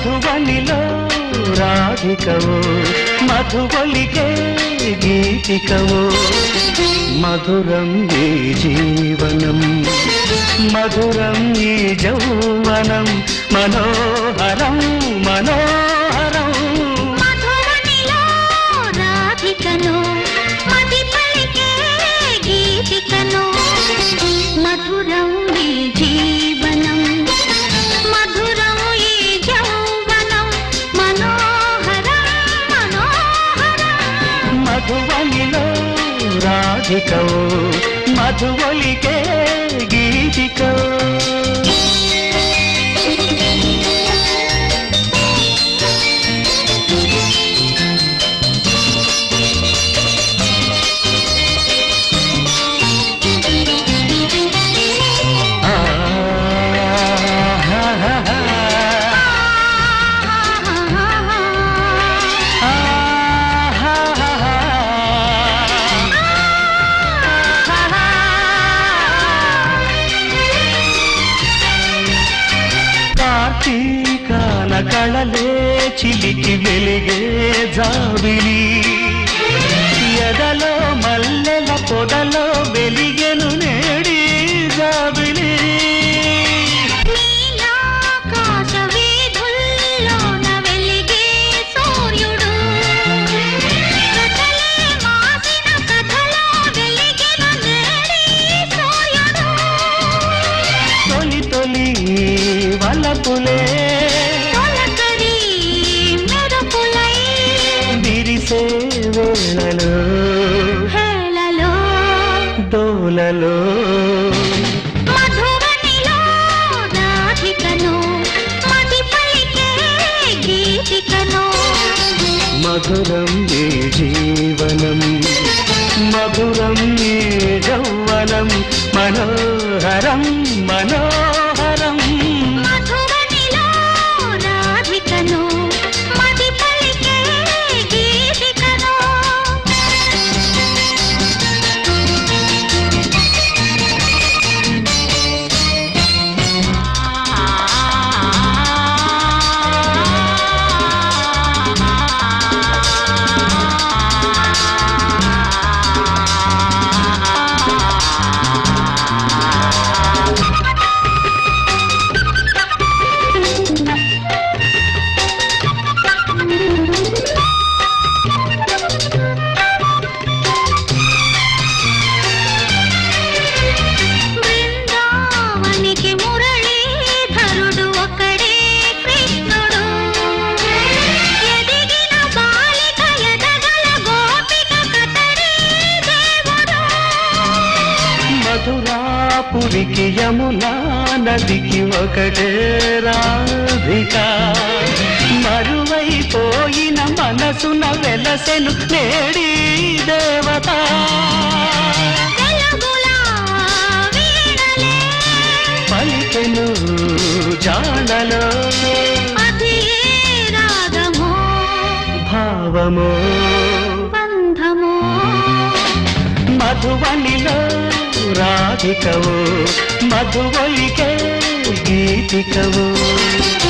మధువనిలో రాధికవు మధువలికే గీతికవు. మధురం ఈ జీవనం మధురం ఈ జౌవనం మనోహరం మనో రాధికవో మధువలికే గీతికో. కళలే చిలికి వెలిగే జాబిలి. గీతికను. మధురం ఈ జీవనం? మధురం ఈ జౌవనం మనోహరం మనోహరం మధురాపురికి యమునా నదికి ఒకటే రాధిక. మరువైపోయిన మనసున వెలసెను నేడి దేవత. పలికెను రాగమో. భావము. బంధమో. మధువనిలో రాధికవు మధువలికే గీతికవు. మధురం ఈ జీవనం